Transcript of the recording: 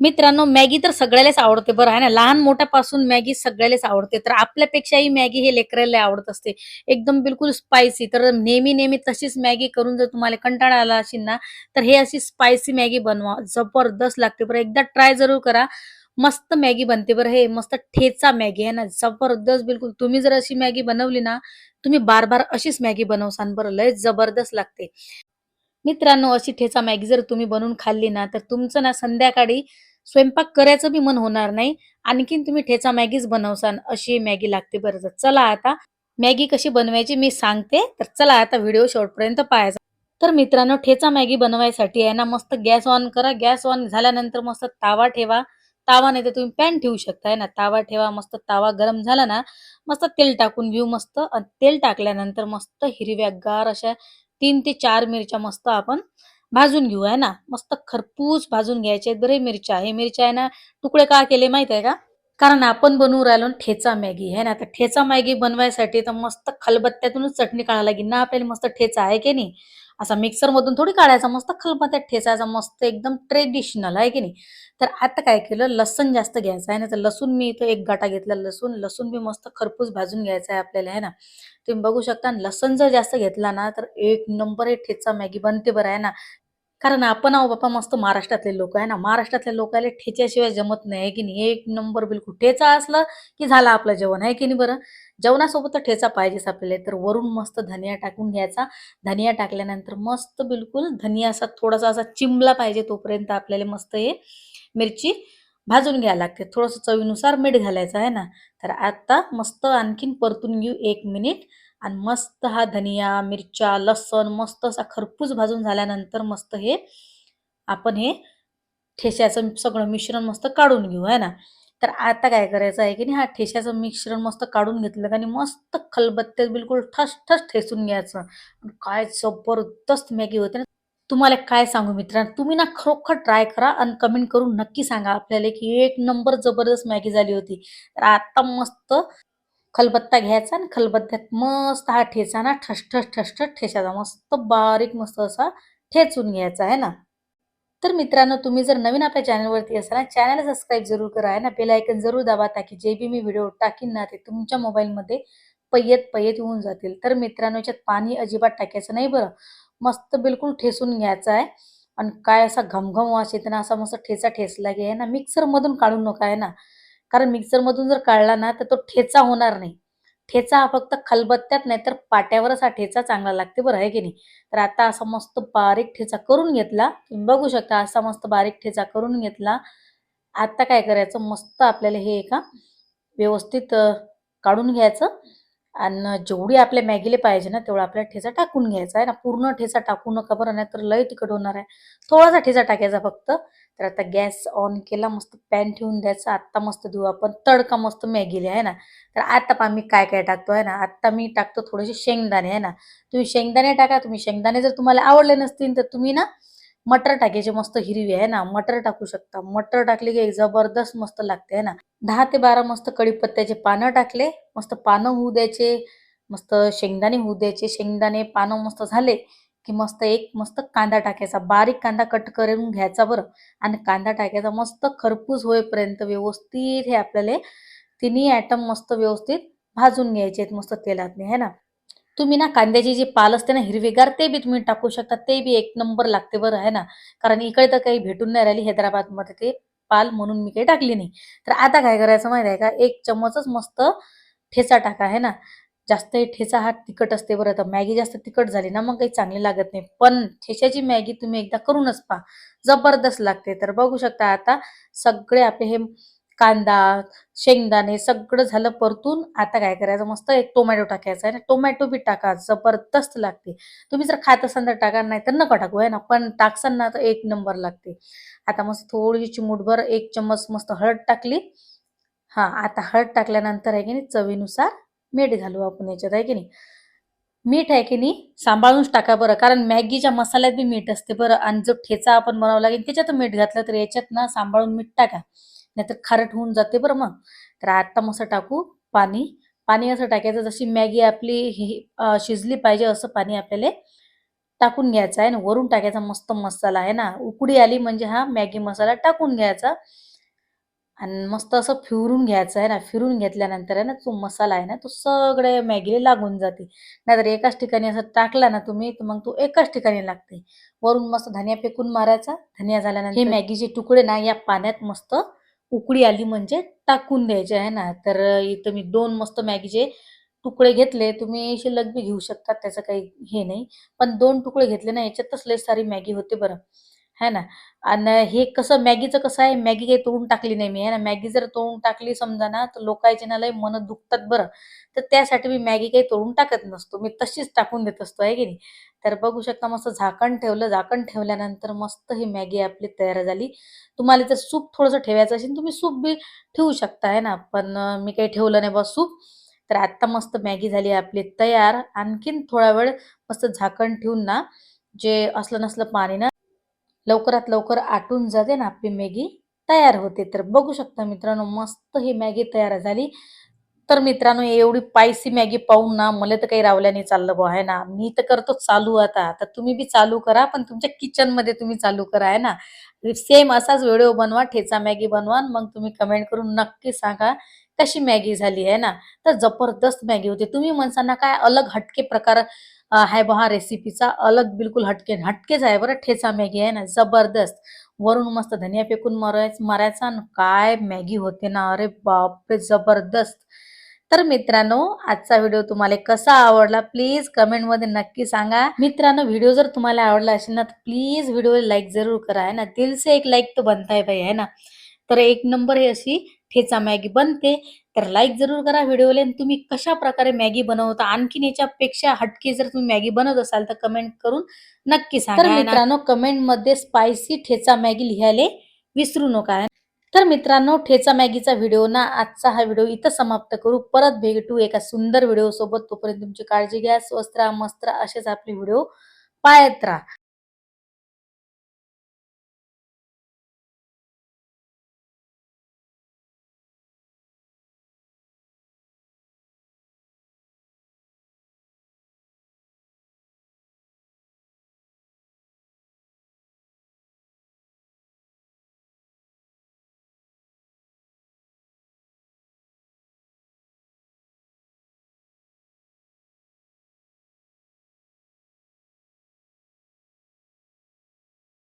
मित्रांनो मॅगी तर सगळ्यालाच आवडते बरं आहे ना? लहान मोठ्यापासून मॅगी सगळ्यालाच आवडते. तर आपल्यापेक्षाही मॅगी हे लेकराला आवडत असते. एकदम बिलकुल स्पायसी तर नेहमी नेहमी तशीच मॅगी करून जर तुम्हाला कंटाळा आला असेल ना तर हे अशी स्पायसी मॅगी बनवा. जबरदस्त लागते बरं. एकदा ट्राय जरूर करा. मस्त मॅगी बनते बरं हे. मस्त ठेचा मॅगी आहे ना? जबरदस्त बिलकुल. तुम्ही जर अशी मॅगी बनवली ना तुम्ही बार बार अशीच मॅगी बनवसान बरं. लय जबरदस्त लागते. मित्रांनो अशी ठेचा मॅगी जर तुम्ही बनवून खाल्ली ना तर तुमचं ना संध्याकाळी स्वयंपाक करायचं बी मन होणार नाही. आणखीन तुम्ही ठेचा मॅगीच बनवसान अशी मॅगी लागते बरं तर. चला आता मॅगी कशी बनवायची मी सांगते. तर चला आता व्हिडिओ शेवटपर्यंत पाहायचा. तर मित्रांनो ठेचा मॅगी बनवायसाठी आहे ना मस्त गॅस ऑन करा. गॅस ऑन झाल्यानंतर मस्त तावा ठेवा. तावा नाही तर तुम्ही पॅन ठेवू शकताय ना. तावा ठेवा मस्त तावा गरम झाला ना मस्त तेल टाकून घेऊ मस्त. तेल टाकल्यानंतर मस्त हिरव्यागार अशा तीन ते चार मिरच्या मस्त आपण भाजून घेऊ आहे ना? मस्त खरपूस भाजून घ्यायचे आहेत बरे मिरच्या. हे मिरच्या आहे ना तुकडे का केले माहीत आहे का? कारण आपण बनवू राहिलो ठेचा मॅगी है ना? तर ठेचा मॅगी बनवायसाठी तर मस्त खलबत्त्यातूनच चटणी काढायला लागेल ना आपल्याला? मस्त ठेचा आहे की नाही? असा मिक्सर मधून थोडी काढायचा मस्त खलबत्त्यात ठेचायचा मस्त एकदम ट्रेडिशनल आहे की नाही? तर आता काय केलं लसूण जास्त घ्यायचं आहे ना तर लसूण मी इथं एक गाटा घेतला लसूण. लसूण बी मस्त खरपूस भाजून घ्यायचा आहे आपल्याला आहे ना? तुम्ही बघू शकता लसूण जर जास्त घेतला ना तर एक नंबर एक ठेचा मॅगी बनते बरं आहे ना? कारण आपण आहो बापा मस्त महाराष्ट्रातले लोक आहे ना महाराष्ट्रातल्या लोकांना ठेच्याशिवाय जमत नाही आहे की नाही? एक नंबर बिलकुल ठेचा असलं की झालं आपलं जेवण आहे की नाही बरं? जेवणासोबत तर ठेचा पाहिजेच आपल्याला तर वरून मस्त धनिया टाकून घ्यायचा. धनिया टाकल्यानंतर मस्त बिलकुल धनिया असा थोडासा असा चिमला पाहिजे तोपर्यंत आपल्याला मस्त हे मिरची भाजून घ्यायला लागते. थोडंसं चवीनुसार मीठ घालायचं आहे ना? तर आता मस्त आणखीन परतून घेऊ एक मिनिट. आणि मस्त हा धनिया मिरच्या लसूण मस्त असा खरपूस भाजून झाल्यानंतर मस्त हे आपण हे ठेश्याचं सगळं मिश्रण मस्त काढून घेऊ आहे ना? तर आता काय करायचं आहे की नाही हा ठेश्याचं मिश्रण मस्त काढून घेतलं आणि मस्त खलबत्त्यात बिलकुल ठस ठस ठेसून घ्यायचं. काय जबरदस्त मॅगी होते ना. तुम्हाला काय सांगू मित्रांनो तुम्ही ना खरोखर ट्राय करा आणि कमेंट करून नक्की सांगा. आपल्याला की एक नंबर जबरदस्त मॅगी झाली होती. तर आता मस्त खलबत्ता घ्यायचा आणि खलबत्त्यात मस्त हा ठेचा ना ठसठस ठसठस ठेचायचा मस्त बारीक मस्त असा ठेचून घ्यायचा आहे ना? तर मित्रांनो तुम्ही जर नवीन आपल्या चॅनलवरती असाल ना चॅनल सबस्क्राईब जरूर करा आहे ना? बेल आयकन जरूर दाबा ताकी जे बी मी व्हिडिओ टाकीन ना ते तुमच्या मोबाईलमध्ये पयत पय्यत येऊन जातील. तर मित्रांनो याच्यात पाणी अजिबात टाकायचं नाही बरं. मस्त बिलकुल ठेसून घ्यायचं आहे. आणि काय असा घमघम वास येते ना असा मस्त ठेचा ठेचला की आहे ना? मिक्सरमधून काढून नका आहे ना? कारण मिक्सरमधून जर काढला ना तर तो ठेचा होणार नाही. ठेचा हा फक्त खलबत्त्यात नाही तर पाट्यावरच हा ठेचा चांगला लागते बरं आहे की नाही? तर आता असा मस्त बारीक ठेचा करून घेतला. तुम्ही बघू शकता असा मस्त बारीक ठेचा करून घेतला. आता काय करायचं? मस्त आपल्याला हे एका व्यवस्थित काढून घ्यायचं. आणि जेवढी आपल्या मॅगीला पाहिजे ना तेवढा आपल्याला ठेचा टाकून घ्यायचा आहे ना. पूर्ण ठेचा टाकू नका बरं नाही तर लय तिखट होणार आहे. थोडासा ठेचा टाकायचा फक्त. तर आता गॅस ऑन केला मस्त पॅन ठेवून द्यायचा. आत्ता मस्त देऊ आपण. तडका मस्त मॅगीला आहे ना. तर आता पहा मी काय काय टाकतो आहे ना. आत्ता मी टाकतो थोडेसे शेंगदाणे आहे ना. तुम्ही शेंगदाणे टाका. तुम्ही शेंगदाणे जर तुम्हाला आवडले नसतील तर तुम्ही ना मटर टाकायचे मस्त हिरवी आहे ना मटर टाकू शकता. मटर टाकले की जबरदस्त मस्त लागते आहे ना. दहा ते बारा मस्त कढीपत्त्याचे पानं टाकले मस्त पानं होऊ द्यायचे मस्त शेंगदाणे होऊ द्यायचे. शेंगदाणे पानं मस्त झाले की मस्त एक मस्त कांदा टाकायचा. बारीक कांदा कट करून घ्यायचा बरं. आणि कांदा टाकायचा मस्त खरपूस होईपर्यंत व्यवस्थित हे आपल्याला तिन्ही आयटम मस्त व्यवस्थित भाजून घ्यायचे आहेत मस्त तेलातने है ना. तुम्ही ना कांद्याची जी पाल असते ना हिरवीगार ते बी तुम्ही टाकू शकता ते बी एक नंबर लागते बरं आहे ना? कारण इकडे तर काही भेटून नाही राहिली हैदराबादमध्ये ते पाल म्हणून मी काही टाकली नाही. तर आता काय करायचं माहिती आहे का? एक चमचच मस्त ठेचा टाका आहे ना? जास्तही ठेचा हा तिखट असते बरं तर मॅगी जास्त तिखट झाली ना मग काही चांगली लागत नाही. पण ठेच्याची मॅगी तुम्ही एकदा करूनच पहा. जबरदस्त लागते. तर बघू शकता आता सगळे आपले हे कांदा शेंगदाणे सगळं झालं परतून आता काय करायचं? मस्त एक टोमॅटो टाकायचा आहे ना टोमॅटो बी टाका जबरदस्त लागते. तुम्ही जर खात असाल तर टाका नाही तर नका टाकू आहे ना? पण टाकसान ना तर एक नंबर लागते. आता मस्त थोडी चिमूटभर एक चम्मच मस्त हळद टाकली. हा आता हळद टाकल्यानंतर आहे की नाही चवीनुसार मीठ घालू आपण याच्यात आहे की नाही? मीठ आहे की नाही सांभाळूनच टाका बरं कारण मॅगीच्या मसाल्यात बी मीठ असते बरं. आणि जो ठेचा आपण बनवला लागेल त्याच्यात मीठ घातलं तर याच्यात ना सांभाळून मीठ टाका. नाहीतर खारट होऊन जाते बरं मग. तर आता मस्त टाकू पाणी. पाणी असं टाकायचं जशी मॅगी आपली ही शिजली पाहिजे असं पाणी आपल्याला टाकून घ्यायचं आहे. ना वरून टाकायचा मस्त मसाला आहे ना. उकडी आली म्हणजे हा मॅगी मसाला टाकून घ्यायचा. आणि मस्त असं फिरून घ्यायचं आहे ना. फिरून घेतल्यानंतर आहे ना तो मसाला आहे ना तो सगळ्या मॅगीला लागून जाते. नाहीतर एकाच ठिकाणी असं टाकला ना तुम्ही तर मग तो एकाच ठिकाणी लागते. वरून मस्त धनिया फेकून मारायचा. धनिया झाल्यानंतर हे मॅगीचे तुकडे ना या पाण्यात मस्त उकळी आली म्हणजे टाकून द्यायचे आहे ना. तर इथं मी दोन मस्त मॅगीचे तुकडे घेतले. तुम्ही शिल्लक बी घेऊ शकता त्याचं काही हे नाही. पण दोन तुकडे घेतले ना याच्यातच लय सारी मॅगी होते बरं. है ना? आणि हे कसं मॅगीचं कसं आहे मॅगी काही तोडून टाकली नाही मी है ना? मॅगी जर तोडून टाकली समजा ना तर लोकांचे ना लय मन दुखतात बरं. तर त्यासाठी मी मॅगी काही तोडून टाकत नसतो मी तशीच टाकून देत असतो आहे की नाही? तर बघू शकता मस्त झाकण ठेवलं झाकण ठेवल्यानंतर मस्त ही मॅगी आपली तयार झाली. तुम्हाला जर सूप थोडंसं ठेवायचं असेल तुम्ही सूप बी ठेवू शकता है ना? पण मी काही ठेवलं नाही बा सूप. तर आत्ता मस्त मॅगी झाली आपली तयार. आणखीन थोडा वेळ मस्त झाकण ठेवून ना जे असलं नसलं पाणी ना लवकरात लवकर आटून जाते ना आपली मॅगी तयार होते. तर बघू शकता मित्रांनो मस्त ही मॅगी तयार झाली. तर मित्रांनो एवढी पायसी मॅगी पाहून ना मला तर काही रावल्याने चाललं बुवा आहे ना? मी तर करतो चालू आता. तर तुम्ही बी चालू करा पण तुमच्या किचनमध्ये तुम्ही चालू करा आहे ना? सेम असाच व्हिडिओ बनवा ठेचा मॅगी बनवा मग तुम्ही कमेंट करून नक्की सांगा कशी मॅगी झाली आहे ना? तर जबरदस्त मॅगी होती. तुम्ही म्हणसाना काय अलग हटके प्रकार आहे बा हा रेसिपीचा अलग बिलकुल हटके हटकेच आहे बरं ठेचा मॅगी आहे ना? जबरदस्त. वरून मस्त धनिया फेकून मारायचं मारायचा काय मॅगी होते ना? अरे बापरे जबरदस्त. तर मित्रांनो आजचा व्हिडिओ तुम्हाला कसा आवडला प्लीज कमेंटमध्ये नक्की सांगा. मित्रांनो व्हिडिओ जर तुम्हाला आवडला असेल ना तर प्लीज व्हिडिओला लाईक जरूर करा है ना? दिल से एक लाईक तो बनता है भाई है ना? तर एक नंबर ही अशी ठेचा मॅगी बनते. तर लाईक जरूर करा व्हिडिओला आणि तुम्ही कशा प्रकारे मॅगी बनवता आणखीन याच्यापेक्षा हटके जर तुम्ही मॅगी बनवत असाल तर कमेंट करून नक्की सांगा तर मित्रांनो कमेंटमध्ये स्पायसी ठेचा मॅगी लिहायला विसरू नका तर मित्रांनो ठेचा मॅगीचा व्हिडिओ ना आजचा हा व्हिडिओ इथं समाप्त करू. परत भेटू एका सुंदर व्हिडिओ सोबत तोपर्यंत तुमची काळजी घ्या स्वस्त राहा मस्त राहा असेच आपले व्हिडिओ पाहत राहा.